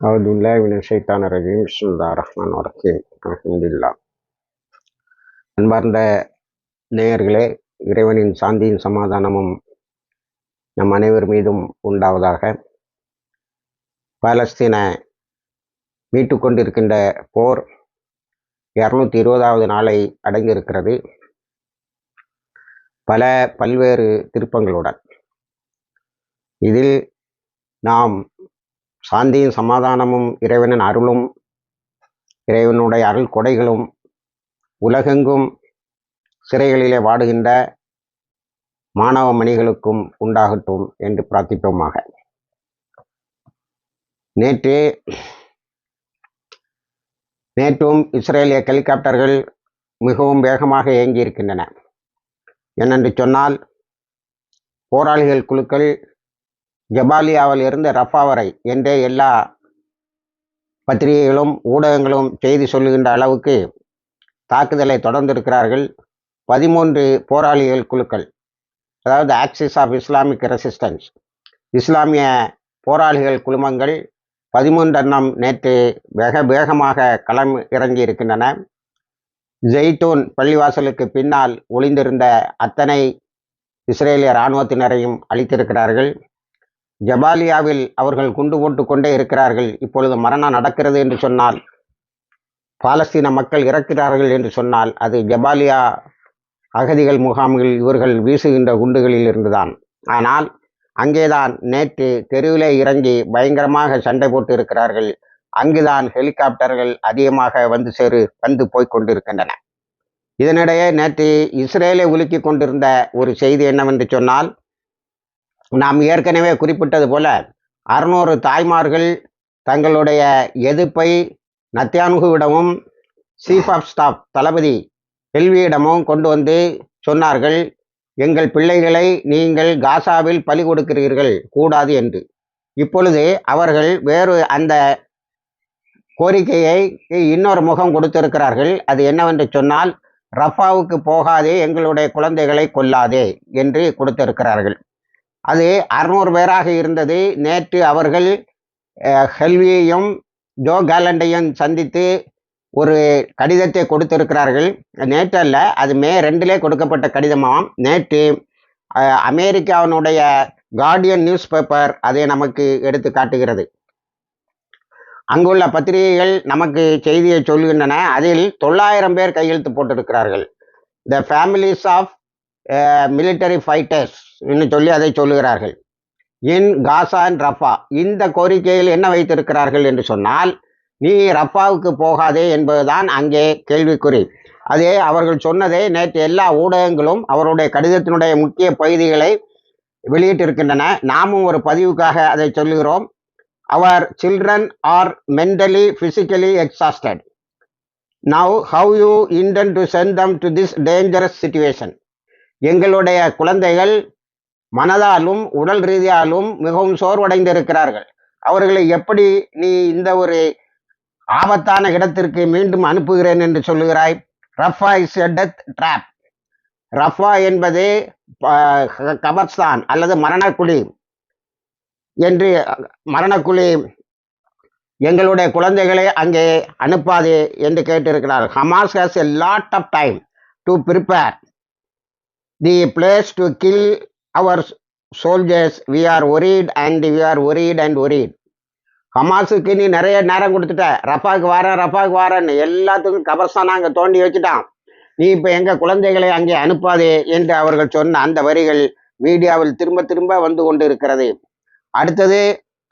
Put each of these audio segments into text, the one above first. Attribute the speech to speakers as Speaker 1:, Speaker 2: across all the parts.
Speaker 1: أعوذ بالله من الشيطان الرجيم بسم الله الرحمن الرحيم الحمد لله அன்பார்ந்த நேயர்களே இறைவனின் சாந்தியின் சமாதானமும் நம் அனைவர் மீதும் உண்டாவதாக பாலஸ்தீன மீட்டு கொண்டிருக்கின்ற போர் இரநூத்தி இருபதாவது நாளை அடங்கியிருக்கிறது பல பல்வேறு திருப்பங்களுடன் இதில் நாம் சாந்தியும் சமாதானமும் இறைவனின் அருளும் இறைவனுடைய அருள் கொடைகளும் உலகெங்கும் சிறைகளிலே வாடுகின்ற மாணவ மணிகளுக்கும் உண்டாகட்டும் என்று பிரார்த்திப்போமாக. நேற்று நேற்றும் இஸ்ரேலிய ஹெலிகாப்டர்கள் மிகவும் வேகமாக இயங்கி இருக்கின்றன என்னென்று சொன்னால் போராளிகள் குழுக்கள் ஜபாலியாவில் இருந்து ரஃபா வரை என்றே எல்லா பத்திரிகைகளும் ஊடகங்களும் செய்தி சொல்லுகின்ற அளவுக்கு தாக்குதலை தொடர்ந்திருக்கிறார்கள். பதிமூன்று போராளிகள் குழுக்கள் அதாவது ஆக்சிஸ் ஆஃப் இஸ்லாமிக் ரெசிஸ்டன்ஸ் இஸ்லாமிய போராளிகள் குழுமங்கள் பதிமூன்றெண்ணம் நேற்று வேக வேகமாக களம் இறங்கி இருக்கின்றன ஜெய்டூன் பள்ளிவாசலுக்கு பின்னால் ஒளிந்திருந்த அத்தனை இஸ்ரேலிய இராணுவத்தினரையும் அளித்திருக்கிறார்கள் ஜபாலியாவில் அவர்கள் குண்டு போட்டு கொண்டே இருக்கிறார்கள். இப்பொழுது மரணம் நடக்கிறது என்று சொன்னால் பாலஸ்தீன மக்கள் இறக்கிறார்கள் என்று சொன்னால் அது ஜபாலியா அகதிகள் முகாம்கள் இவர்கள் வீசுகின்ற குண்டுகளில் இருந்துதான். ஆனால் அங்கேதான் நேற்று தெருவிலே இறங்கி பயங்கரமாக சண்டை போட்டு இருக்கிறார்கள். அங்குதான் ஹெலிகாப்டர்கள் அதிகமாக வந்து சேரு வந்து போய் கொண்டிருக்கின்றன. இதனிடையே நேற்று இஸ்ரேலை உலுக்கி கொண்டிருந்த ஒரு செய்தி என்னவென்று சொன்னால் நாம் ஏற்கனவே குறிப்பிட்டது போல அறுநூறு தாய்மார்கள் தங்களுடைய எதிர்ப்பை நத்தியானுகுவிடமும் சீஃப் ஆஃப் ஸ்டாஃப் தளபதி செல்வியிடமும் கொண்டு வந்து சொன்னார்கள் எங்கள் பிள்ளைகளை நீங்கள் காசாவில் பலி கொடுக்கிறீர்கள் கூடாது என்று. இப்பொழுது அவர்கள் வேறு அந்த கோரிக்கையை இன்னொரு முகம் கொடுத்திருக்கிறார்கள். அது என்னவென்று சொன்னால் ரஃபாவுக்கு போகாதே எங்களுடைய குழந்தைகளை கொல்லாதே என்று கொடுத்திருக்கிறார்கள். அது அறுநூறு பேராக இருந்தது. நேற்று அவர்கள் ஹெல்வியையும் ஜோ கேலண்டையும் சந்தித்து ஒரு கடிதத்தை கொடுத்திருக்கிறார்கள். நேற்று அல்ல அது மே ரெண்டிலே கொடுக்கப்பட்ட கடிதமாம். நேற்று அமெரிக்காவினுடைய கார்டியன் நியூஸ் பேப்பர் அதை நமக்கு எடுத்து காட்டுகிறது. அங்குள்ள பத்திரிகைகள் நமக்கு செய்தியை சொல்கின்றன. அதில் தொள்ளாயிரம் பேர் கையெழுத்து போட்டிருக்கிறார்கள். The families of military fighters என்று சொல்லி அதை சொல்லுகிறார்கள். இன் காசா அண்ட் ரஃபா இந்த கோரிக்கையில் என்ன வைத்திருக்கிறார்கள் என்று சொன்னால் நீ ரஃபாவுக்கு போகாதே என்பதுதான் அங்கே கேள்விக்குறி. அதே அவர்கள் சொன்னதே நேற்று எல்லா ஊடகங்களும் அவருடைய கடிதத்தினுடைய முக்கிய பகுதிகளை வெளியிட்டிருக்கின்றன. நாமும் ஒரு பதிவுக்காக அதை சொல்லுகிறோம். Our children are mentally physically exhausted now how you intend to send them to this dangerous situation எங்களுடைய குழந்தைகள் மனதாலும் உடல் ரீதியாலும் மிகவும் சோர்வடைந்திருக்கிறார்கள். அவர்களை எப்படி நீ இந்த ஒரு ஆபத்தான இடத்திற்கு மீண்டும் அனுப்புகிறேன் என்று சொல்லுகிறாய்? Rafah is a death trap. Rafah என்பது கபர்ஸ்தான் அல்லது மரணக்குழி என்று மரணக்குழி எங்களுடைய குழந்தைகளை அங்கே அனுப்பாதே என்று கேட்டிருக்கிறார். Hamas has a lot of time to prepare the place to kill our soldiers we are worried and we are worried and worried ஹமாஸுக்கு நீ நிறைய நேரம் கொடுத்துட்ட. ரஃபாவுக்கு வார ரஃபாக்கு வாரன்னு எல்லாத்துக்கும் கபர்ஸ்தான் அங்கே தோண்டி வச்சுட்டான் நீ இப்போ எங்கள் குழந்தைகளை அங்கே அனுப்பாதே என்று அவர்கள் சொன்ன அந்த வரிகள் மீடியாவில் திரும்ப திரும்ப வந்து கொண்டு இருக்கிறது அடுத்தது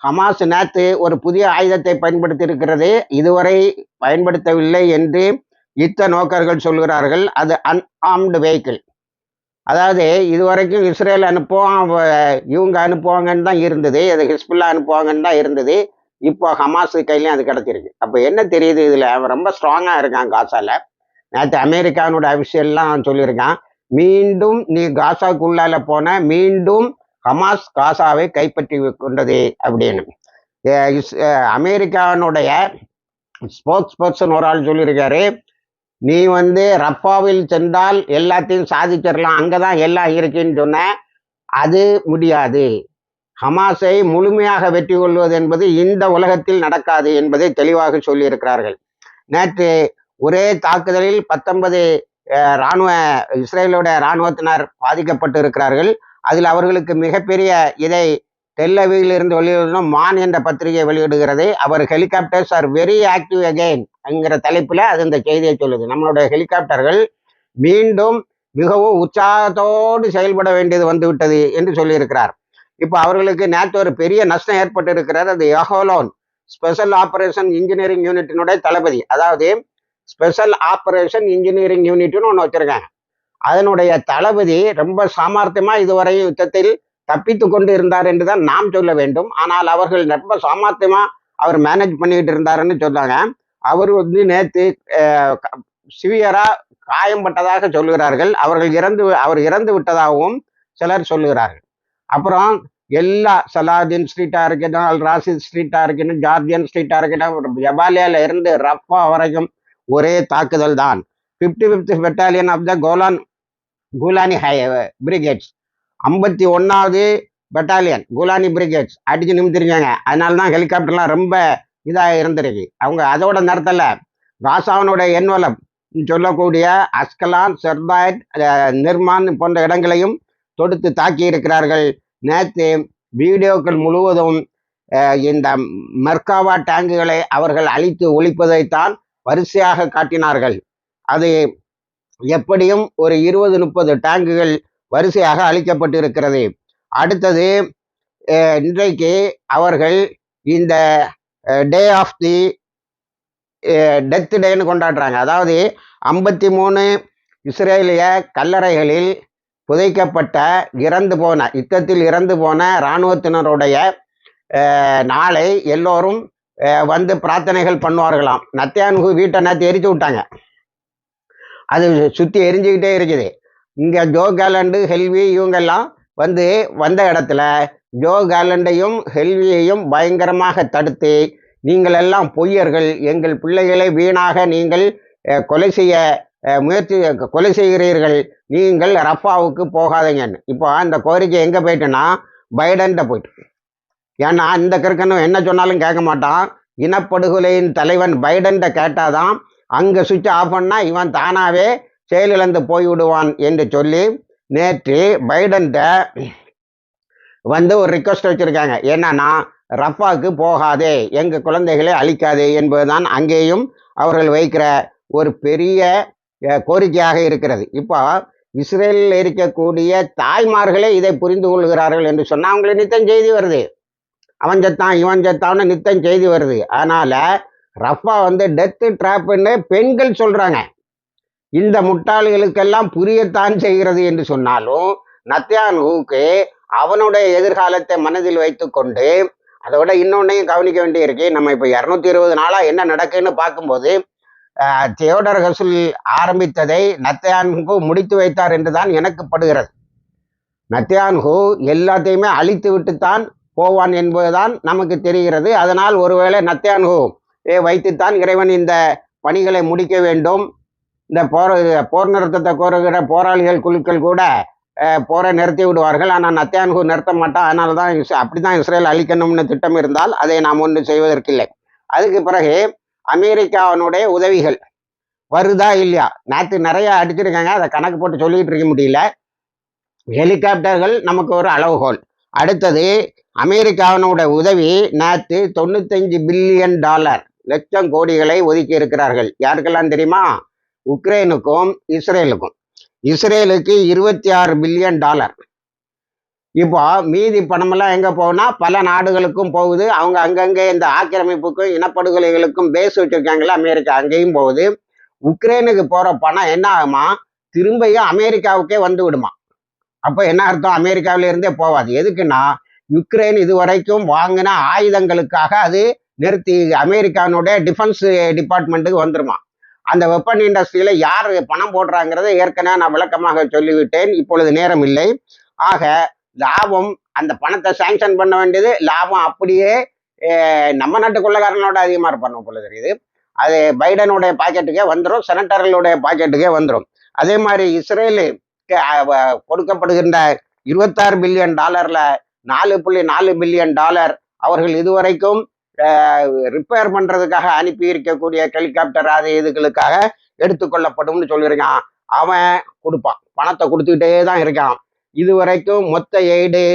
Speaker 1: ஹமாஸ் நேத்து ஒரு புதிய ஆயுதத்தை பயன்படுத்தி இருக்கிறது இதுவரை பயன்படுத்தவில்லை என்று யுத்த நோக்கர்கள் சொல்கிறார்கள். அது அன்ஆர்ம்டு வெஹிக்கிள் அதாவது இதுவரைக்கும் இஸ்ரேல் அனுப்புவோம் இவங்க அனுப்புவாங்கன்னு தான் இருந்தது அது ஹிஸ்புல்லா அனுப்புவாங்கன்னு தான் இருந்தது. இப்போ ஹமாஸ் கையிலையும் அது கிடச்சிருக்கு. அப்போ என்ன தெரியுது இதில்? அவன் ரொம்ப ஸ்ட்ராங்காக இருக்கான் காசாவில் நேற்று அமெரிக்கானோட அபிஷியல்லாம் சொல்லியிருக்கான். மீண்டும் நீ காசாக்குள்ளால போன மீண்டும் ஹமாஸ் காசாவை கைப்பற்றி கொண்டது அப்படின்னு. அமெரிக்கானுடைய ஸ்போக்ஸ் பர்சன் ஒரு ஆள் சொல்லியிருக்காரு. நீ வந்து ரப்பாவில் சென்றால் எல்லாத்தையும் சாதிச்சிடலாம். அங்கே தான் எல்லாம் இருக்குன்னு சொன்ன அது முடியாது. ஹமாஸை முழுமையாக வெற்றி கொள்வது என்பது இந்த உலகத்தில் நடக்காது என்பதை தெளிவாக சொல்லியிருக்கிறார்கள். நேற்று ஒரே தாக்குதலில் பத்தொன்பது இராணுவ இஸ்ரேலோட இராணுவத்தினர் பாதிக்கப்பட்டு இருக்கிறார்கள் அதில் அவர்களுக்கு மிகப்பெரிய இதை டெல்லவியில் இருந்து வெளியிடும் மான் என்ற பத்திரிகை வெளியிடுகிறது. Our helicopters are very active again என்கிற தலைப்பில் அது இந்த செய்தியை சொல்லுது. நம்மளுடைய ஹெலிகாப்டர்கள் மீண்டும் மிகவும் உற்சாகத்தோடு செயல்பட வேண்டியது வந்துவிட்டது என்று சொல்லியிருக்கிறார். இப்போ அவர்களுக்கு நேற்று ஒரு பெரிய நஷ்டம் ஏற்பட்டு இருக்கிறார் அது யஹோலோன் ஸ்பெஷல் ஆபரேஷன் இன்ஜினியரிங் யூனிட்டினுடைய தளபதி. அதாவது ஸ்பெஷல் ஆபரேஷன் இன்ஜினியரிங் யூனிட்னு ஒன்று வச்சிருக்காங்க. அதனுடைய தளபதி ரொம்ப சாமர்த்தியமாக இதுவரையும் யுத்தத்தில் தப்பித்து கொண்டு இருந்தார் என்று தான் நாம் சொல்ல வேண்டும். ஆனால் அவர்கள் ரொம்ப சாமர்த்தியமாக அவர் மேனேஜ் பண்ணிக்கிட்டு இருந்தாருன்னு சொன்னாங்க. அவர் வந்து நேற்று சிவியரா காயம்பட்டதாக சொல்லுகிறார்கள். அவர்கள் இறந்து அவர் இறந்து விட்டதாகவும் சிலர் சொல்லுகிறார்கள். அப்புறம் எல்லா சலாதீன் ஸ்ட்ரீட்டாக இருக்கட்டும் அல் ராசித் ஸ்ட்ரீட்டாக இருக்கட்டும் ஜார்ஜியன் ஸ்ட்ரீட்டாக இருக்கட்டும் ஜபாலியால இருந்து ரஃபா வரைக்கும் ஒரே தாக்குதல் தான். Fifty fifth battalion of the Golan Golani high brigades ஐம்பத்தி ஒன்றாவது பெட்டாலியன் கூலானி பிரிகேட்ஸ் அடிச்சு நிமித்திருக்காங்க அதனால தான் ஹெலிகாப்டர்லாம் ரொம்ப இதாக இருந்திருக்கு. அவங்க அதோட நடத்தல. காசாவனுடைய என்வலம் சொல்லக்கூடிய அஸ்கலான் செர்தாயட் நிர்மான் போன்ற இடங்களையும் தொடுத்து தாக்கி இருக்கிறார்கள். நேற்று வீடியோக்கள் முழுவதும் இந்த மெர்காவா டேங்குகளை அவர்கள் அழித்து ஒழிப்பதைத்தான் வரிசையாக காட்டினார்கள். அது எப்படியும் ஒரு இருபது முப்பது டேங்குகள் வரிசையாக அழிக்கப்பட்டிருக்கிறது. அடுத்தது இன்றைக்கு அவர்கள் இந்த டே ஆஃப் தி டெத் டேன்னு கொண்டாடுறாங்க. அதாவது ஐம்பத்தி மூணு இஸ்ரேலிய கல்லறைகளில் புதைக்கப்பட்ட இறந்து போன யுத்தத்தில் இறந்து போன இராணுவத்தினருடைய நாளை எல்லோரும் வந்து பிரார்த்தனைகள் பண்ணுவார்களாம். நத்தியானுகு வீட்டை நேற்று எரிச்சு விட்டாங்க. அது சுற்றி எரிஞ்சுக்கிட்டே இருக்குது. இங்கே ஜோ கேலண்டு ஹெல்வி இவங்கெல்லாம் வந்து வந்த இடத்துல ஜோ கேலண்டையும் ஹெல்வியையும் பயங்கரமாக தடுத்து நீங்கள் எல்லாம் பொய்யர்கள். எங்கள் பிள்ளைகளை வீணாக நீங்கள் கொலை செய்ய முயற்சி கொலை செய்கிறீர்கள். நீங்கள் ரஃபாவுக்கு போகாதீங்கன்னு. இப்போ அந்த கோரிக்கை எங்கே போயிட்டுன்னா பைடன்கிட்ட போயிட்டு. ஏன்னா இந்த கிறுக்கனும் என்ன சொன்னாலும் கேட்க மாட்டான். இனப்படுகொலையின் தலைவன் பைடன்கிட்ட கேட்டாதான் அங்கே சுவிட்ச் ஆஃப் பண்ணால் இவன் தானாகவே செயலிழந்து போய்விடுவான் என்று சொல்லி நேற்று பைடன்கிட்ட வந்து ஒரு ரிக்வஸ்ட் வச்சுருக்காங்க. என்னன்னா ரஃபாக்கு போகாதே எங்கள் குழந்தைகளை அழிக்காதே என்பதுதான் அங்கேயும் அவர்கள் வைக்கிற ஒரு பெரிய கோரிக்கையாக இருக்கிறது. இப்போ இஸ்ரேலில் இருக்கக்கூடிய தாய்மார்களே இதை புரிந்து கொள்கிறார்கள் என்று சொன்னால் அவங்களுக்கு நித்தம் செய்தி வருது. அவன் சத்தான் இவன் சத்தான்னு நித்தம் செய்தி வருது. அதனால் ரஃபா வந்து டெத்து ட்ராப்புன்னு பெண்கள் சொல்கிறாங்க இந்த முட்டாள்களுக்கெல்லாம் புரியத்தான் செய்கிறது என்று சொன்னாலும் நத்தியானுக்கு அவனுடைய எதிர்காலத்தை மனதில் வைத்துக்கொண்டு அதோட இன்னொன்னையும் கவனிக்க வேண்டியிருக்கு. நம்ம இப்போ இரநூத்தி இருபது நாளாக என்ன நடக்குன்னு பார்க்கும்போது தியோடர் ஹசுல் ஆரம்பித்ததை நத்தையான்கு முடித்து வைத்தார் என்று தான் எனக்கு படுகிறது. நத்தியான்கு எல்லாத்தையுமே அழித்து விட்டுத்தான் போவான் என்பதுதான் நமக்கு தெரிகிறது. அதனால் ஒருவேளை நத்தியான்கு வைத்துத்தான் இறைவன் இந்த பணிகளை முடிக்க வேண்டும். இந்த போர் போர் நிறுத்தத்தை கோருகிற போராளிகள் குழுக்கள் கூட போரை நிறுத்தி விடுவார்கள். ஆனால் நத்தியான்கு நிறுத்த மாட்டான் அதனால தான் அப்படி தான் இஸ்ரேல் அழிக்கணும்னு திட்டம் இருந்தால் அதை நாம் ஒன்று செய்வதற்கில்லை. அதுக்கு பிறகு அமெரிக்காவினுடைய உதவிகள் வருதா இல்லையா? நேற்று நிறைய அடிச்சிருக்காங்க. அதை கணக்கு போட்டு சொல்லிட்டு இருக்க முடியல. ஹெலிகாப்டர்கள் நமக்கு ஒரு அளவுகோல். அடுத்தது அமெரிக்காவினுடைய உதவி நேற்று தொண்ணூத்தஞ்சு பில்லியன் டாலர் லட்சம் கோடிகளை ஒதுக்கி இருக்கிறார்கள். யாருக்கெல்லாம் தெரியுமா? உக்ரைனுக்கும் இஸ்ரேலுக்கும். இஸ்ரேலுக்கு இருபத்தி ஆறு பில்லியன் டாலர் இப்போ மீதி பணமெல்லாம் எங்கே போகுனா பல நாடுகளுக்கும் போகுது. அவங்க அங்கங்கே இந்த ஆக்கிரமிப்புக்கும் இனப்படுகொலைகளுக்கும் பேஸ் வச்சுருக்காங்களே அமெரிக்கா அங்கேயும் போகுது. உக்ரைனுக்கு போகிற பணம் என்ன ஆகுமா? திரும்பியும் அமெரிக்காவுக்கே வந்து விடுமா? அப்போ என்ன அர்த்தம்? அமெரிக்காவில இருந்தே போவாது. எதுக்குன்னா யுக்ரைன் இதுவரைக்கும் வாங்கின ஆயுதங்களுக்காக அது நிறுத்தி அமெரிக்கானுடைய டிஃபென்ஸ் டிபார்ட்மெண்ட்டுக்கு வந்துருமா? அந்த வெப்பன் இண்டஸ்ட்ரியில யார் பணம் போடுறாங்கிறத ஏற்கனவே நான் விளக்கமாக சொல்லிவிட்டேன். இப்பொழுது நேரம் இல்லை. ஆக லாபம் அந்த பணத்தை சாங்ஷன் பண்ண வேண்டியது லாபம் அப்படியே நம்ம நாட்டு கொள்ளக்காரனோட அதிகமாக இருப்பாங்க போல தெரியுது. அது பைடனுடைய பாக்கெட்டுக்கே வந்துடும் செனட்டர்களுடைய பாக்கெட்டுக்கே வந்துடும் அதே மாதிரி இஸ்ரேலு கொடுக்கப்படுகின்ற இருபத்தாறு பில்லியன் டாலர்ல நாலு புள்ளி நாலு பில்லியன் டாலர் அவர்கள் இதுவரைக்கும் ரிப்பேர் பண்றதுக்காக அனுப்பி இருக்கக்கூடிய ஹெலிகாப்டர் அது இதுகளுக்காக எடுத்துக்கொள்ளப்படும்னு சொல்லியிருக்கான். அவன் கொடுப்பான். பணத்தை கொடுத்துக்கிட்டே தான் இருக்கான். இதுவரைக்கும் மொத்த எய்டு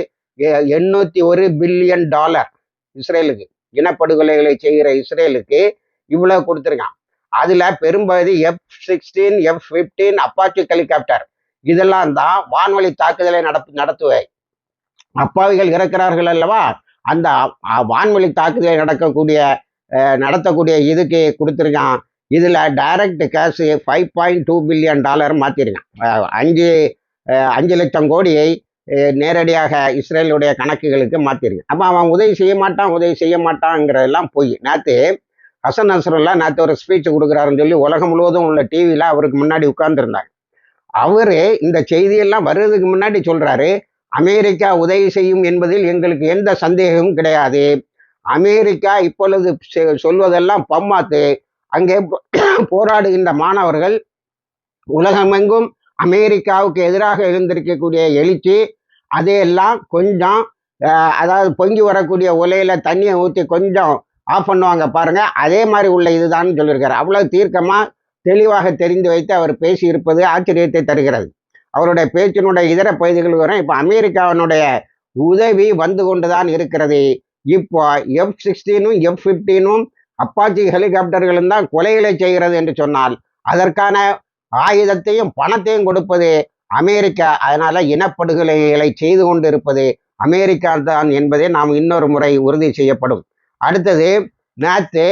Speaker 1: எண்ணூத்தி ஒரு பில்லியன் டாலர் இஸ்ரேலுக்கு இனப்படுகொலைகளை செய்கிற இஸ்ரேலுக்கு இவ்வளவு கொடுத்துருக்கான். அதுல பெரும்பகுதி F sixteen F fifteen Apache helicopter இதெல்லாம் தான் வான்வழி தாக்குதலை நடத்து நடத்துவை அப்பாவிகள் இறக்கிறார்கள் அல்லவா? அந்த அ- வான்வழி தாக்குதலை நடக்கக்கூடிய நடத்தக்கூடிய இதுக்கு கொடுத்துருக்கான். இதில் direct cash five point two billion dollar மாற்றிருக்கான் அஞ்சு அஞ்சு லட்சம் கோடியை நேரடியாக இஸ்ரேலுடைய கணக்குகளுக்கு மாற்றிருக்கேன் அப்போ அவன் உதவி செய்ய மாட்டான் உதவி செய்ய மாட்டாங்கிறதெல்லாம் போய் நேற்று ஹசன் நசருல்லா நேற்று ஒரு ஸ்பீச் கொடுக்குறாருன்னு சொல்லி உலகம் முழுவதும் உள்ள டிவியில் அவருக்கு முன்னாடி உட்கார்ந்துருந்தாங்க அவர் இந்த செய்தியெல்லாம் வர்றதுக்கு முன்னாடி சொல்கிறாரு அமெரிக்கா உதவி செய்யும் என்பதில் எங்களுக்கு எந்த சந்தேகமும் கிடையாது. அமெரிக்கா இப்பொழுது செ- சொல்வதெல்லாம் பம்மாத்து. அங்கே போராடுகின்ற மாணவர்கள் உலகமெங்கும் அமெரிக்காவுக்கு எதிராக எழுந்திருக்கக்கூடிய எழுச்சி அதையெல்லாம் கொஞ்சம் அதாவது பொங்கி வரக்கூடிய உலையில தண்ணியை ஊற்றி கொஞ்சம் ஆஃப் பண்ணுவாங்க பாருங்க. அதே மாதிரி உள்ள இதுதான் சொல்லியிருக்காரு. அவ்வளவு தீர்க்கமா தெளிவாக தெரிந்து வைத்து அவர் பேசி இருப்பது ஆச்சரியத்தை தருகிறது. அவருடைய பேச்சினுடைய இதர பகுதிகள் வரும். இப்போ அமெரிக்காவினுடைய உதவி வந்து கொண்டுதான் இருக்கிறது. இப்போ எஃப் சிக்ஸ்டீனும் எஃப் ஃபிஃப்டீனும் அப்பாச்சி ஹெலிகாப்டர்களும் தான் கொலைகளை செய்கிறது என்று சொன்னால் அதற்கான ஆயுதத்தையும் பணத்தையும் கொடுப்பது அமெரிக்கா. அதனால இனப்படுகொலைகளை செய்து கொண்டு இருப்பது அமெரிக்கா தான் என்பதை நாம் இன்னொரு முறை உறுதி செய்யப்படும். அடுத்தது நேற்று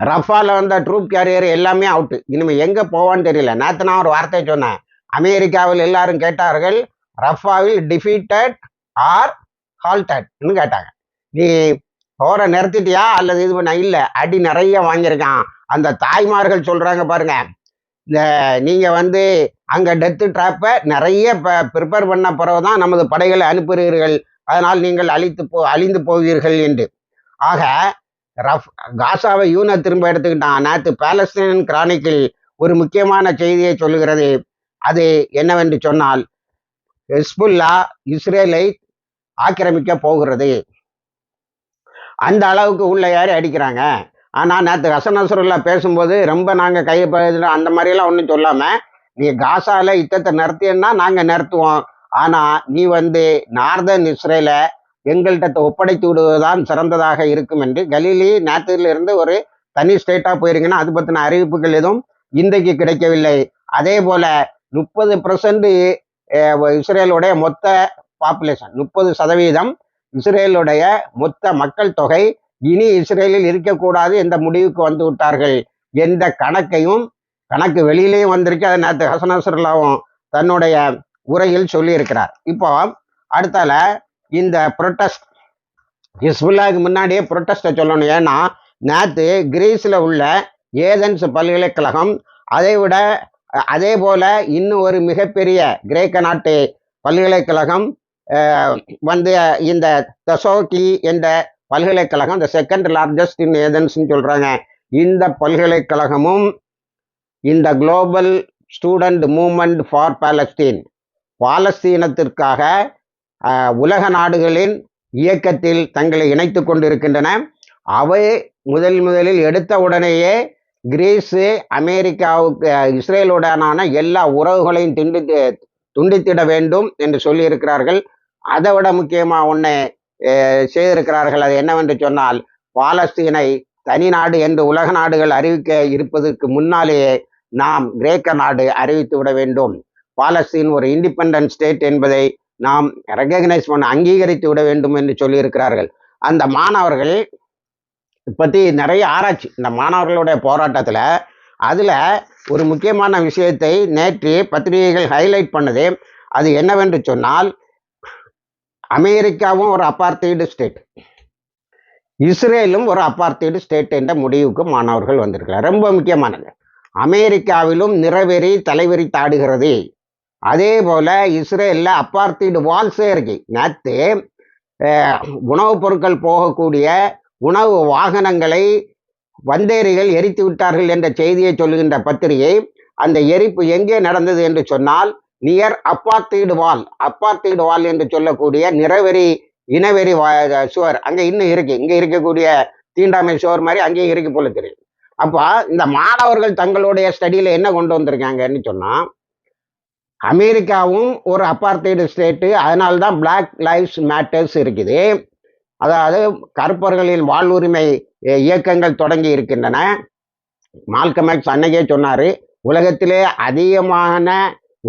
Speaker 1: ரஃபால வந்த ட்ரூப் கேரியர் எல்லாமே அவுட்டு இனிமேல் எங்கே போவான்னு தெரியல. நேற்று நான் ஒரு வார்த்தை சொன்னேன். அமெரிக்காவில் எல்லாரும் கேட்டார்கள் ரஃபாவில் டிஃபீட்டட் ஆர் ஹால்டட்னு கேட்டாங்க. நீ போரை நிறுத்திட்டியா? அல்லது இது பண்ண இல்லை அடி நிறைய வாங்கியிருக்கான். அந்த தாய்மார்கள் சொல்றாங்க பாருங்க. இந்த நீங்க வந்து அங்க டெத்து ட்ராப்பை நிறைய ப்ரிப்பேர் பண்ண பிறகுதான் நமது படைகளை அனுப்புகிறீர்கள். அதனால் நீங்கள் அழித்து போ அழிந்து போவீர்கள் என்று. ஆக ரஃப் காசாவை யூன திரும்ப எடுத்துக்கிட்டான். நேற்று பாலஸ்தீன் கிரானிக்கில் ஒரு முக்கியமான செய்தியை சொல்லுகிறது. அது என்னவென்று சொன்னால் ஹெஸ்புல்லா இஸ்ரேலை ஆக்கிரமிக்க போகிறது. அந்த அளவுக்கு உள்ள யாரை அடிக்கிறாங்க. ஆனால் நேற்று ஹசன் நசருல்லா பேசும்போது ரொம்ப நாங்கள் கை அந்த மாதிரியெல்லாம் ஒன்றும் சொல்லாமல் நீ காசால யுத்தத்தை நடத்தியன்னா நாங்கள் நிறுத்துவோம். ஆனால் நீ வந்து நார்தன் இஸ்ரேலை எங்கள்கிட்ட ஒப்படைத்து விடுவதுதான் சிறந்ததாக இருக்கும் என்று கலீலி நேற்றிலிருந்து ஒரு தனி ஸ்டேட்டாக போயிருங்கன்னா அது பற்றின அறிவிப்புகள் எதுவும் இன்றைக்கு கிடைக்கவில்லை. அதே போல முப்பது பர்சன்ட் இஸ்ரேலுடைய மொத்த பாப்புலேஷன் முப்பது சதவீதம் இஸ்ரேலுடைய மொத்த மக்கள் தொகை. இனி இஸ்ரேலில் இருக்கக்கூடாது என்ற முடிவுக்கு வந்து விட்டார்கள். எந்த கணக்கையும் கணக்கு வெளியிலேயும் வந்திருக்கு. அதை நேற்று ஹசனாசுரலாவும் தன்னுடைய உரையில் சொல்லியிருக்கிறார். இப்போ அடுத்தால இந்த புரொட்டஸ்ட் ஹிஸ்புல்லாவுக்கு முன்னாடியே ப்ரொட்டஸ்ட்டை சொல்லணும். ஏன்னா நேற்று கிரீஸில் உள்ள ஏதென்ஸ் பல்கலைக்கழகம் அதை விட அதே போல இன்னும் ஒரு மிகப்பெரிய கிரேக்க நாட்டு பல்கலைக்கழகம் வந்து இந்த தசோக்கி என்ற பல்கலைக்கழகம் இந்த செகண்ட் லார்ஜஸ்ட் இன் ஏதென்ஸ்னு சொல்கிறாங்க இந்த பல்கலைக்கழகமும் இந்த global student movement for Palestine பாலஸ்தீனத்திற்காக உலக நாடுகளின் இயக்கத்தில் தங்களை இணைத்து கொண்டிருக்கின்றன. அவை முதல் முதலில் எடுத்த உடனேயே கிரீஸு அமெரிக்காவுக்கு இஸ்ரேலுடனான எல்லா உறவுகளையும் துண்டித்து துண்டித்திட வேண்டும் என்று சொல்லியிருக்கிறார்கள். அதை விட முக்கியமாக ஒன்று செய்திருக்கிறார்கள் அது என்னவென்று சொன்னால் பாலஸ்தீனை தனி நாடு என்று உலக நாடுகள் அறிவிக்க இருப்பதற்கு முன்னாலேயே நாம் கிரேக்க நாடு அறிவித்து விட வேண்டும். பாலஸ்தீன் ஒரு இண்டிபெண்டன்ட் ஸ்டேட் என்பதை நாம் ரெக்கக்னைஸ் பண்ண அங்கீகரித்து விட வேண்டும் என்று சொல்லியிருக்கிறார்கள். அந்த மாணவர்கள் பற்றி நிறைய ஆராய்ச்சி. இந்த மாணவர்களுடைய போராட்டத்தில் அதில் ஒரு முக்கியமான விஷயத்தை நேற்று பத்திரிகைகள் ஹைலைட் பண்ணுது. அது என்னவென்று சொன்னால் அமெரிக்காவும் ஒரு அப்பார்த்தைடு ஸ்டேட் இஸ்ரேலும் ஒரு அப்பார்த்தைடு ஸ்டேட் என்ற முடிவுக்கு மாணவர்கள் வந்திருக்கிறார். ரொம்ப முக்கியமானது. அமெரிக்காவிலும் நிறவெறி தலைவெறி தாடுகிறது. அதே போல இஸ்ரேலில் அப்பார்த்தைடு வால்ஸே இருக்கு நேற்று உணவுப் பொருட்கள் போகக்கூடிய உணவு வாகனங்களை வந்தேரிகள் எரித்து விட்டார்கள் என்ற செய்தியை சொல்லுகின்ற பத்திரிகை அந்த எரிப்பு எங்கே நடந்தது என்று சொன்னால் நியர் அப்பார்த்தீடு வால் அப்பார்த்தைடு வால் என்று சொல்லக்கூடிய நிறவெறி இனவெறி சுவர் அங்கே இன்னும் இருக்கு. இங்கே இருக்கக்கூடிய தீண்டாமை சுவர் மாதிரி அங்கேயும் இருக்கு போல தெரியும் அப்போ இந்த மாணவர்கள் தங்களுடைய ஸ்டடியில என்ன கொண்டு வந்திருக்காங்கன்னு சொன்னா அமெரிக்காவும் ஒரு அப்பார்த்தைடு ஸ்டேட்டு அதனால்தான் பிளாக் லைஃப்ஸ் மேட்டர்ஸ் இருக்குது. அதாவது கருப்பர்களின் வாழ்வுரிமை இயக்கங்கள் தொடங்கி இருக்கின்றன. மால்கமேக்ஸ் அன்னையே சொன்னார் சொன்னாரு உலகத்திலே அதிகமான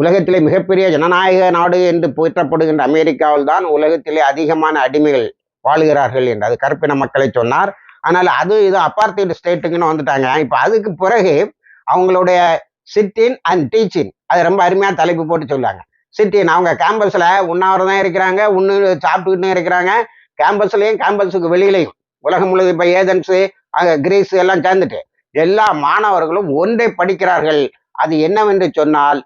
Speaker 1: உலகத்திலே மிகப்பெரிய ஜனநாயக நாடு என்று போற்றப்படுகின்ற அமெரிக்காவில் தான் உலகத்திலே அதிகமான அடிமைகள் வாழுகிறார்கள் என்று அது கருப்பின மக்களை சொன்னார். ஆனால் அது இது அப்பார்த்தைடு ஸ்டேட்டுக்குன்னு வந்துட்டாங்க. இப்போ அதுக்கு பிறகு அவங்களுடைய சிட்டின் அண்ட் டீச்சின் அது ரொம்ப அருமையாக தலைப்பு போட்டு சொல்லுவாங்க சிட்டின் அவங்க கேம்பஸில் உண்ணாவிரதான் இருக்கிறாங்க உண்ணு சாப்பிட்டுக்கிட்டே இருக்கிறாங்க. கேம்பஸ்லயும் கேம்பஸுக்கு வெளியிலையும். உலகம் முழுவதும் இப்போ ஏதென்ஸு அங்கே கிரீஸ் எல்லாம் சேர்ந்துட்டு எல்லா மாணவர்களும் ஒன்றை படிக்கிறார்கள். அது என்னவென்று சொன்னால்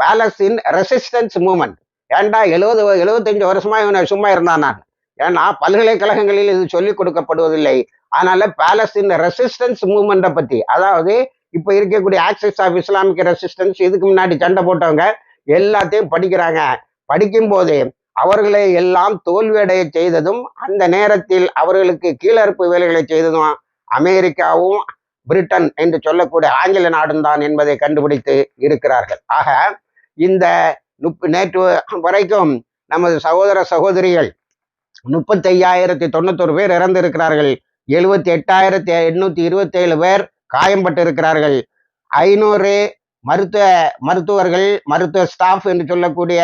Speaker 1: பேலஸின் ரெசிஸ்டன்ஸ் மூமெண்ட் ஏன்டா எழுபது எழுபத்தஞ்சு வருஷமா இவனை சும்மா இருந்தான் நான்? ஏன்னா பல்கலைக்கழகங்களில் இது சொல்லிக் கொடுக்கப்படுவதில்லை. அதனால பேலஸ்தீன் ரெசிஸ்டன்ஸ் மூமெண்ட்டை பத்தி அதாவது இப்போ இருக்கக்கூடிய ஆக்சிஸ் ஆஃப் இஸ்லாமிக் ரெசிஸ்டன்ஸ் இதுக்கு முன்னாடி சண்டை போட்டவங்க எல்லாத்தையும் படிக்கிறாங்க. படிக்கும்போது அவர்களை எல்லாம் தோல்வியடைய செய்ததும் அந்த நேரத்தில் அவர்களுக்கு கீழறுப்பு வேலைகளை செய்ததும் அமெரிக்காவும் பிரிட்டன் என்று சொல்லக்கூடிய ஆங்கில நாடும் தான் என்பதை கண்டுபிடித்து இருக்கிறார்கள். ஆக இந்த முப்பு நேற்று வரைக்கும் நமது சகோதர சகோதரிகள் முப்பத்தையாயிரத்தி தொண்ணூத்தொரு பேர் இறந்திருக்கிறார்கள். எழுபத்தி எட்டாயிரத்தி எண்ணூத்தி இருபத்தி ஏழு பேர் காயம்பட்டு இருக்கிறார்கள் ஐநூறு மருத்துவ மருத்துவர்கள் மருத்துவ ஸ்டாஃப் என்று சொல்லக்கூடிய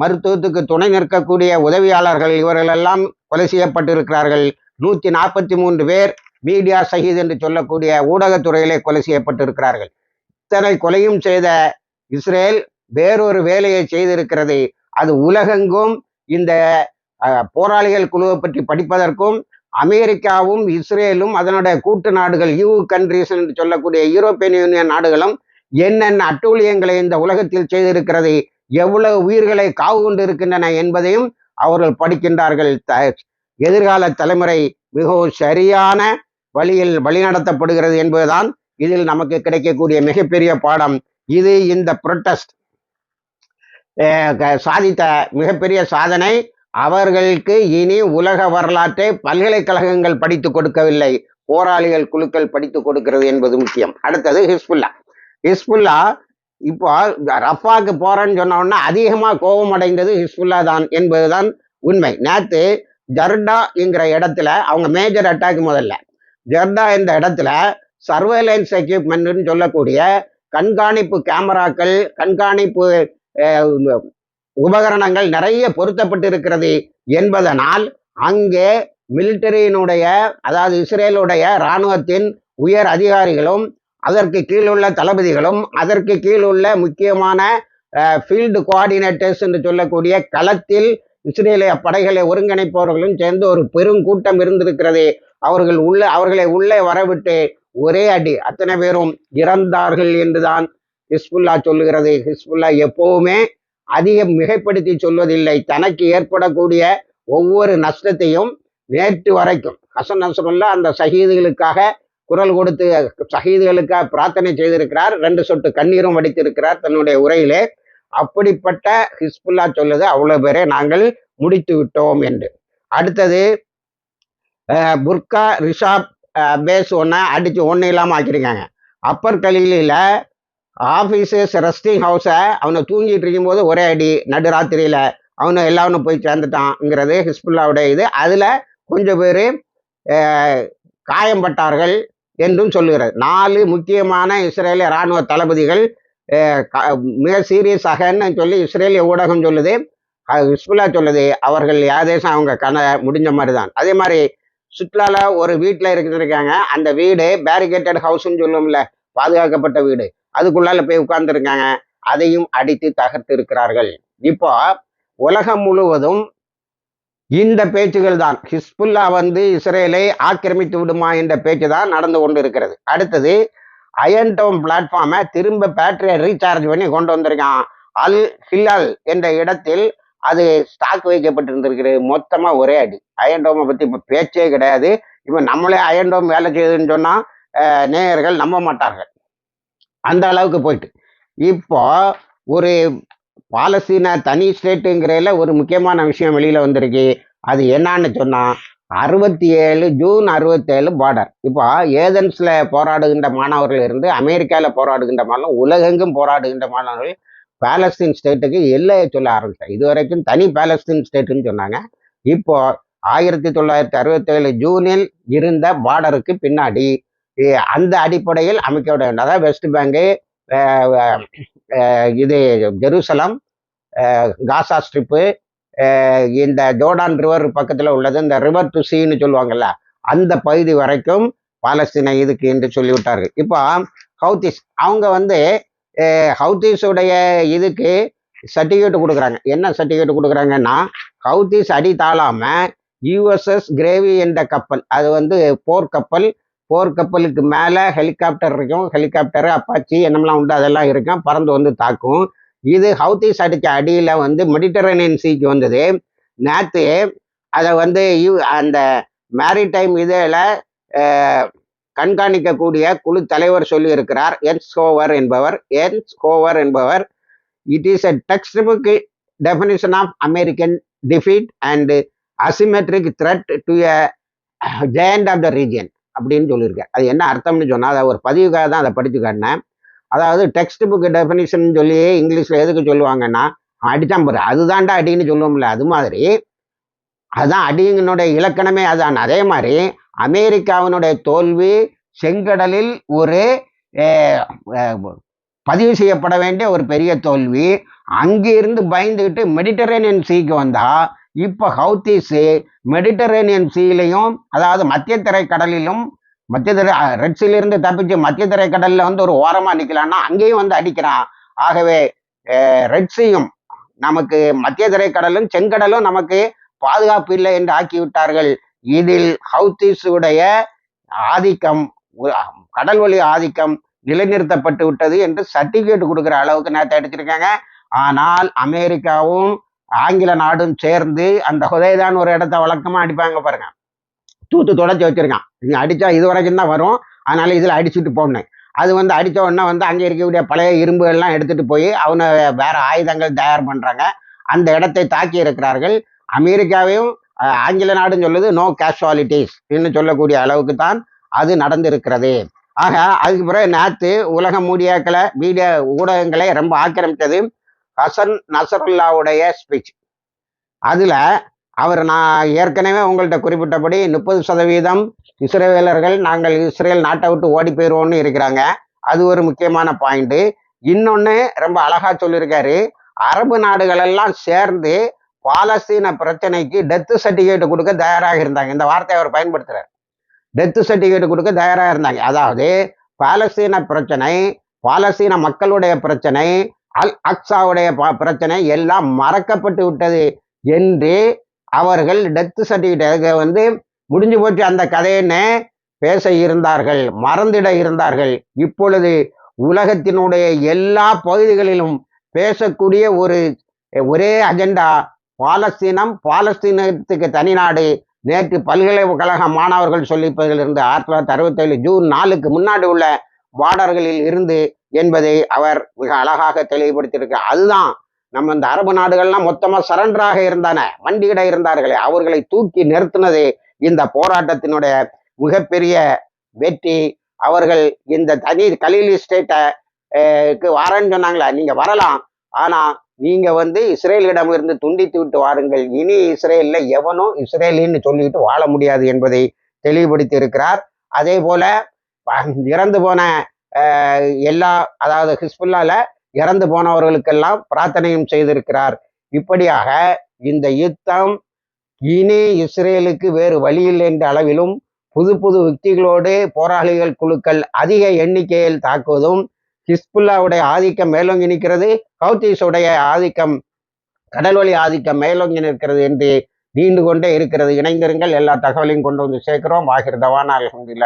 Speaker 1: மருத்துவத்துக்கு துணை நிற்கக்கூடிய உதவியாளர்கள் இவர்களெல்லாம் கொலை செய்யப்பட்டிருக்கிறார்கள். நூத்தி நாற்பத்தி மூன்று பேர் மீடியா சகித் என்று சொல்லக்கூடிய ஊடகத்துறையிலே கொலை செய்யப்பட்டிருக்கிறார்கள். இத்தனை கொலையும் செய்த இஸ்ரேல் வேறொரு வேலையை செய்திருக்கிறது. அது உலகெங்கும் இந்த போராளிகள் குழுவை பற்றி படிப்பதற்கும் அமெரிக்காவும் இஸ்ரேலும் அதனுடைய கூட்டு நாடுகள் யூ கண்ட்ரிஸ் என்று சொல்லக்கூடிய யூரோப்பியன் யூனியன் நாடுகளும் என்னென்ன அட்டூழியங்களை இந்த உலகத்தில் செய்திருக்கிறது எவ்வளவு உயிர்களை காவு கொண்டு இருக்கின்றன என்பதையும் அவர்கள் படிக்கின்றார்கள். த- எதிர்கால தலைமுறை மிகவும் சரியான வழியில் வழிநடத்தப்படுகிறது என்பதுதான் இதில் நமக்கு கிடைக்கக்கூடிய மிகப்பெரிய பாடம். இது இந்த புரொட்டஸ்ட் சாதித்த மிகப்பெரிய சாதனை. அவர்களுக்கு இனி உலக வரலாற்றை பல்கலைக்கழகங்கள் படித்து கொடுக்கவில்லை. போராளிகள் குழுக்கள் படித்து கொடுக்கிறது என்பது முக்கியம். அடுத்தது ஹிஸ்புல்லா. ஹிஸ்புல்லா இப்போ ரஃபாக்கு போறேன்னு சொன்ன உடனே அதிகமாக கோபம் அடைந்தது ஹிஸ்புல்லா தான் என்பதுதான் உண்மை. நேத்து ஜர்டா என்கிற இடத்துல அவங்க மேஜர் அட்டாக் முதல்ல. ஜர்டா இந்த இடத்துல சர்வேலன்ஸ் எக்யூப்மெண்ட்னு சொல்லக்கூடிய கண்காணிப்பு கேமராக்கள் கண்காணிப்பு உபகரணங்கள் நிறைய பொருத்தப்பட்டு இருக்கிறது என்பதனால் அங்கே மிலிட்டரியினுடைய அதாவது இஸ்ரேலுடைய இராணுவத்தின் உயர் அதிகாரிகளும் அதற்கு கீழுள்ள தளபதிகளும் அதற்கு கீழுள்ள முக்கியமான ஃபீல்டு கோஆர்டினேட்டர்ஸ் என்று சொல்லக்கூடிய களத்தில் இஸ்ரேலிய படைகளை ஒருங்கிணைப்பவர்களும் சேர்ந்து ஒரு பெருங்கூட்டம் இருந்திருக்கிறது. அவர்கள் உள்ள அவர்களை உள்ளே வரவிட்டு ஒரே அடி அத்தனை பேரும் இறந்தார்கள் என்றுதான் ஹிஸ்புல்லா சொல்லுகிறது. ஹிஸ்புல்லா எப்பவுமே அதிகம் மிகைப்படுத்தி சொல்வதில்லை. தனக்கு ஏற்படக்கூடிய ஒவ்வொரு நஷ்டத்தையும் நேற்று வரைக்கும் ஹசன் நசருல்லா அந்த சஹீதுகளுக்காக குரல் கொடுத்து சகிதுகளுக்காக பிரார்த்தனை செய்திருக்கிறார். ரெண்டு சொட்டு கண்ணீரும் வடித்திருக்கிறார் தன்னுடைய உரையிலே. அப்படிப்பட்ட ஹிஸ்புல்லா சொல்லுது அவ்வளவு பேரை நாங்கள் முடித்து விட்டோம் என்று. அடுத்தது புர்கா ரிஷாப் பேஸ் ஒன்றை அடித்து ஒன்றும் இல்லாமல் ஆக்கியிருக்காங்க. அப்பர் கலியில ஆஃபீஸஸ் ரெஸ்டிங் ஹவுஸை அவனை தூங்கிட்டு இருக்கும்போது ஒரே அடி நடுராத்திரியில் அவனு எல்லாவனும் போய் சேர்ந்துட்டான்ங்கிறது ஹிஸ்புல்லாவுடைய இது. அதில் கொஞ்சம் பேர் காயம்பட்டார்கள். என்றும் சொல்லுகிறது நாலு முக்கியமான இஸ்ரேலிய இராணுவ தளபதிகள் மிக க- மிக சொல்லி இஸ்ரேலிய ஊடகம் சொல்லுது. ஹிஸ்புல்லா சொல்லுது அவர்கள் யாதேசம் அவங்க கன முடிஞ்ச மாதிரி தான் அதே மாதிரி சுற்றுலால ஒரு வீட்டில் இருக்காங்க. அந்த வீடு பேரிகேட்டட் ஹவுஸ்ன்னு சொல்லுவோம்ல பாதுகாக்கப்பட்ட வீடு. அதுக்குள்ளால போய் உட்கார்ந்துருக்காங்க. அதையும் அடித்து தகர்த்து இருக்கிறார்கள். இப்போ உலகம் முழுவதும் இந்த பேச்சுகள் தான் ஹிஸ்புல்லா வந்து இஸ்ரேலை ஆக்கிரமித்து விடுமா என்ற பேச்சு தான் நடந்து கொண்டு இருக்கிறது அடுத்தது அயன் டவுன் பிளாட்ஃபார்மை திரும்ப பேட்டரியை ரீசார்ஜ் பண்ணி கொண்டு வந்திருக்கான். அல் ஹிலால் என்ற இடத்தில் அது ஸ்டாக் வைக்கப்பட்டிருந்திருக்கிறது. மொத்தமாக ஒரே அடி. அயன் டோமை பற்றி இப்போ பேச்சே கிடையாது. இப்போ நம்மளே அயன் டோம் வேலை செய்யுதுன்னு சொன்னால் நேயர்கள் நம்ப மாட்டார்கள். அந்த அளவுக்கு போயிட்டு. இப்போ ஒரு பாலஸ்தீனா தனி ஸ்டேட்டுங்கிறதுல ஒரு முக்கியமான விஷயம் வெளியில் வந்திருக்கு. அது என்னன்னு சொன்னால் அறுபத்தி ஏழு ஜூன் அறுபத்தேழு பார்டர் இப்போ ஏதென்ஸில் போராடுகின்ற மாணவர்கள் இருந்து அமெரிக்காவில் போராடுகின்ற மாணவர்கள் உலகெங்கும் போராடுகின்ற மாணவர்கள் பாலஸ்தீன் ஸ்டேட்டுக்கு எல்லையை சொல்ல ஆரம்பித்தார் இது வரைக்கும் தனி பாலஸ்தீன் ஸ்டேட்டுன்னு சொன்னாங்க. இப்போ ஆயிரத்தி தொள்ளாயிரத்தி அறுபத்தேழு ஜூனில் இருந்த பார்டருக்கு பின்னாடி அந்த அடிப்படையில் அமைக்கப்பட வேண்டும் அதாவது வெஸ்ட் பேங்கு இது ஜெருசலம் காசா ஸ்ட்ரிப்பு இந்த ஜோர்டான் ரிவர் பக்கத்தில் உள்ளது இந்த ரிவர் டு சீன்னு சொல்லுவாங்கல்ல அந்த பகுதி வரைக்கும் பாலஸ்தீன இதுக்கு என்று சொல்லிவிட்டார்கள். இப்போ ஹவுத்திஸ் அவங்க வந்து அஹ், ஹவுத்திஸுடைய இதுக்கு சர்டிஃபிகேட் கொடுக்குறாங்க. என்ன சர்டிஃபிகேட் கொடுக்குறாங்கன்னா ஹவுத்திஸ் அடி தாழாமல் யூஎஸ்எஸ் கிரேவி என்ற கப்பல் அது வந்து போர் கப்பல் போர் கப்பலுக்கு மேலே ஹெலிகாப்டர் இருக்கும். ஹெலிகாப்டர் அப்பாச்சி என்னமெல்லாம் உண்டு. அதெல்லாம் இருக்கும். பறந்து வந்து தாக்கும். இது ஹவுத்திஸ் அடித்த அடியில் வந்து மெடிட்டரேனியன் சீக்கு வந்தது. நேற்று அதை வந்து யூ அந்த மேரிடைம் இதில் கண்காணிக்கக்கூடிய குழு தலைவர் சொல்லியிருக்கிறார். என்ஸ் ஹோவர் என்பவர். என்ஸ் ஹோவர் என்பவர். It is a text book definition of American defeat and asymmetric threat to a giant of the region அப்படின்னு சொல்லியிருக்கேன். அது என்ன அர்த்தம்னு சொன்னால் அதை ஒரு பதிவுக்காக தான் அதை படித்து காட்டினேன். அதாவது டெக்ஸ்ட் புக் டெஃபினிஷன் சொல்லி இங்கிலீஷில் எதுக்கு சொல்லுவாங்கன்னா அடித்தான் அதுதான்டா அடின்னு சொல்லுவோம்ல அது மாதிரி. அதுதான் அடியினுடைய இலக்கணமே அதான். அதே மாதிரி அமெரிக்காவினுடைய தோல்வி செங்கடலில் ஒரு பதிவு செய்யப்பட வேண்டிய ஒரு பெரிய தோல்வி அங்கிருந்து பயந்துக்கிட்டு மெடிட்டரேனியன் சீக்கு வந்தால் இப்போ ஹவுத்தீஸு மெடிட்டரேனியன் சீலையும் அதாவது மத்திய திரைக்கடலிலும் கடலிலும் மத்திய திரை ரெட் சீலிருந்து தப்பிச்சு மத்திய திரைக்கடலில் வந்து ஒரு ஓரமாக நிற்கலான்னா அங்கேயும் வந்து அடிக்கிறான். ஆகவே ரெட் சீயும் நமக்கு மத்திய திரைக்கடலும் கடலும் செங்கடலும் நமக்கு பாதுகாப்பு இல்லை என்று ஆக்கி விட்டார்கள் இதில் ஹவுத்தீஸுடைய ஆதிக்கம் கடல் வழி ஆதிக்கம் நிலைநிறுத்தப்பட்டு விட்டது என்று சர்டிபிகேட் கொடுக்குற அளவுக்கு நேரத்தை அடிச்சிருக்காங்க ஆனால் அமெரிக்காவும் ஆங்கில நாடும் சேர்ந்து அந்த ஹுதைதான் ஒரு இடத்த வழக்கமா அடிப்பாங்க பாருங்க. தூத்து தொடச்சி வச்சிருக்கான். நீங்க அடிச்சா இது வரைக்கும் தான் வரும். அதனால இதுல அடிச்சுட்டு போடணும் அது வந்து அடித்த உடனே வந்து அங்கே இருக்கக்கூடிய பழைய இரும்பு எல்லாம் எடுத்துட்டு போய் அவனை வேற ஆயுதங்கள் தயார் பண்றாங்க. அந்த இடத்தை தாக்கி இருக்கிறார்கள். அமெரிக்காவையும் ஆங்கில நாடுன்னு சொல்லுது நோ கேஷுவாலிட்டிஸ் என்று சொல்லக்கூடிய அளவுக்கு தான் அது நடந்திருக்கிறது. ஆக அதுக்கு பிறகு நேற்று உலக மீடியாக்களை மீடியா ஊடகங்களை ரொம்ப ஆக்கிரமித்தது. ஹசன் நசருல்லாவுடைய ஸ்பீச் அதில் அவர் நான் ஏற்கனவே உங்கள்கிட்ட குறிப்பிட்டபடி முப்பது சதவீதம் இஸ்ரேலர்கள் நாங்கள் இஸ்ரேல் நாட்டை விட்டு ஓடி போயிடுவோம்னு இருக்கிறாங்க. அது ஒரு முக்கியமான பாயிண்ட்டு இன்னொன்று ரொம்ப அழகாக சொல்லியிருக்காரு. அரபு நாடுகளெல்லாம் சேர்ந்து பாலஸ்தீன பிரச்சனைக்கு டெத்து சர்டிஃபிகேட் கொடுக்க தயாராக இருந்தாங்க. இந்த வார்த்தையை அவர் பயன்படுத்துகிறார் டெத்து சர்டிஃபிகேட் கொடுக்க தயாராக இருந்தாங்க. அதாவது பாலஸ்தீன பிரச்சனை பாலஸ்தீன மக்களுடைய பிரச்சனை அல் அக்ஸாவுடைய ப- பிரச்சனை எல்லாம் மறக்கப்பட்டு விட்டது என்று அவர்கள் டெத் சர்டிஃபிகேட் வந்து முடிஞ்சு போச்சு அந்த கதைன்னு பேச இருந்தார்கள் மறந்திட இருந்தார்கள். இப்பொழுது உலகத்தினுடைய எல்லா பகுதிகளிலும் பேசக்கூடிய ஒரு ஒரே அஜெண்டா பாலஸ்தீனம். பாலஸ்தீனத்துக்கு தனிநாடு நேற்று பல்கலைக்கழக மாணவர்கள் சொல்லிப்பதிலிருந்து ஆயிரத்தி தொள்ளாயிரத்தி அறுபத்தேழு ஜூன் நாலுக்கு முன்னாடி உள்ள பார்டர்களில் இருந்து என்பதை அவர் மிக அழகாக தெளிவுபடுத்தியிருக்க. அதுதான் நம்ம இந்த அரபு நாடுகள்லாம் மொத்தமா சரண்டராக இருந்தான வண்டியிட இருந்தார்களே அவர்களை தூக்கி நிறுத்தினது இந்த போராட்டத்தினுடைய மிகப்பெரிய வெற்றி. அவர்கள் இந்த தனி கலீலி ஸ்டேட்டை வரேன்னு சொன்னாங்களா நீங்க வரலாம். ஆனா நீங்க வந்து இஸ்ரேலிடம் இருந்து துண்டித்து விட்டு வாருங்கள். இனி இஸ்ரேல்ல எவனும் இஸ்ரேலின்னு சொல்லிட்டு வாழ முடியாது என்பதை தெளிவுபடுத்தி இருக்கிறார் அதே போல இறந்து போன அஹ், எல்லா அதாவது ஹிஸ்புல்லால இறந்து போனவர்களுக்கெல்லாம் பிரார்த்தனையும் செய்திருக்கிறார். இப்படியாக இந்த யுத்தம் இனி இஸ்ரேலுக்கு வேறு வழியில்லை என்ற அளவிலும் புது புது யுக்திகளோடு போராளிகள் குழுக்கள் அதிக எண்ணிக்கையில் தாக்குவதும் ஹிஸ்புல்லாவுடைய ஆதிக்கம் மேலோங்கி நிற்கிறது ஹவுத்தீஸுடைய ஆதிக்கம் கடல்வழி ஆதிக்கம் மேலோங்கி நிற்கிறது என்று நீண்டு கொண்டே இருக்கிறது. இணைந்திருங்கள் எல்லா தகவலையும் கொண்டு வந்து சேர்க்கிறோம். ஆகிருதவான் அலமதுல்லா